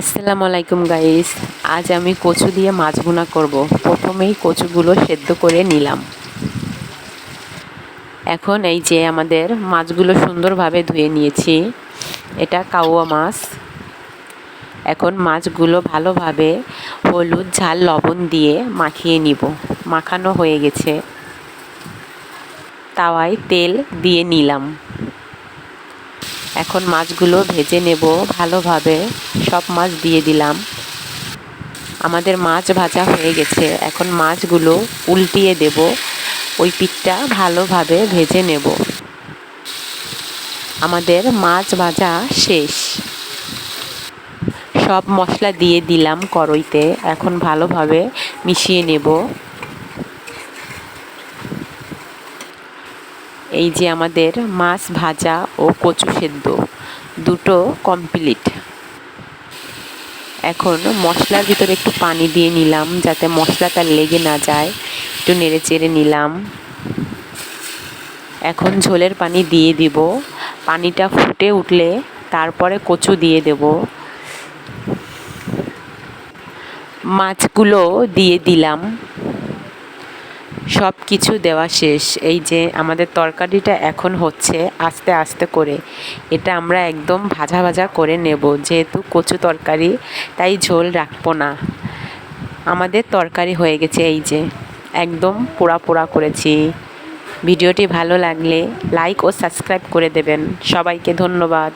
আসসালামু আলাইকুম গাইস আজ আমি কচু দিয়ে মাছ ভুনা করব। প্রথমেই কচুগুলো সেদ্ধ করে নিলাম। এখন এই যে আমাদের মাছগুলো সুন্দরভাবে ধুয়ে নিয়েছি। এটা কাউয়া মাছ। এখন মাছগুলো ভালোভাবে হলুদ, ঝাল, লবণ দিয়ে মাখিয়ে নিব। মাখানো হয়ে গেছে। তাওয়ায় তেল দিয়ে নিলাম। এখন মাছগুলো ভেজে নেব ভালোভাবে। সব মাছ দিয়ে দিলাম। আমাদের মাছ ভাজা হয়ে গেছে। এখন মাছগুলো উল্টিয়ে দেব। ওই পিঠটা ভালোভাবে ভেজে নেব। আমাদের মাছ ভাজা শেষ। সব মশলা দিয়ে দিলাম কড়ইতে। এখন ভালোভাবে মিশিয়ে নেব। এই যে আমাদের মাছ ভাজা ও কচু সেদ্ধ, দুটো কমপ্লিট এখন মশলার ভিতরে একটু পানি দিয়ে নিলাম, যাতে মশলাটা লেগে না যায়। একটু নেড়ে চেড়ে নিলাম। এখন ঝোলের পানি দিয়ে দিব। পানিটা ফুটে উঠলে তারপরে কচু দিয়ে দেব। মাছগুলো দিয়ে দিলাম। সব কিছু দেওয়া শেষ। এই যে আমাদের তরকারিটা এখন হচ্ছে আস্তে আস্তে করে। এটা আমরা একদম ভাজা ভাজা করে নেব। যেহেতু কচু তরকারি, তাই ঝোল রাখব না। আমাদের তরকারি হয়ে গেছে এই যে। একদম পোড়া পোড়া করেছি। ভিডিওটি ভালো লাগলে লাইক ও সাবস্ক্রাইব করে দেবেন। সবাইকে ধন্যবাদ।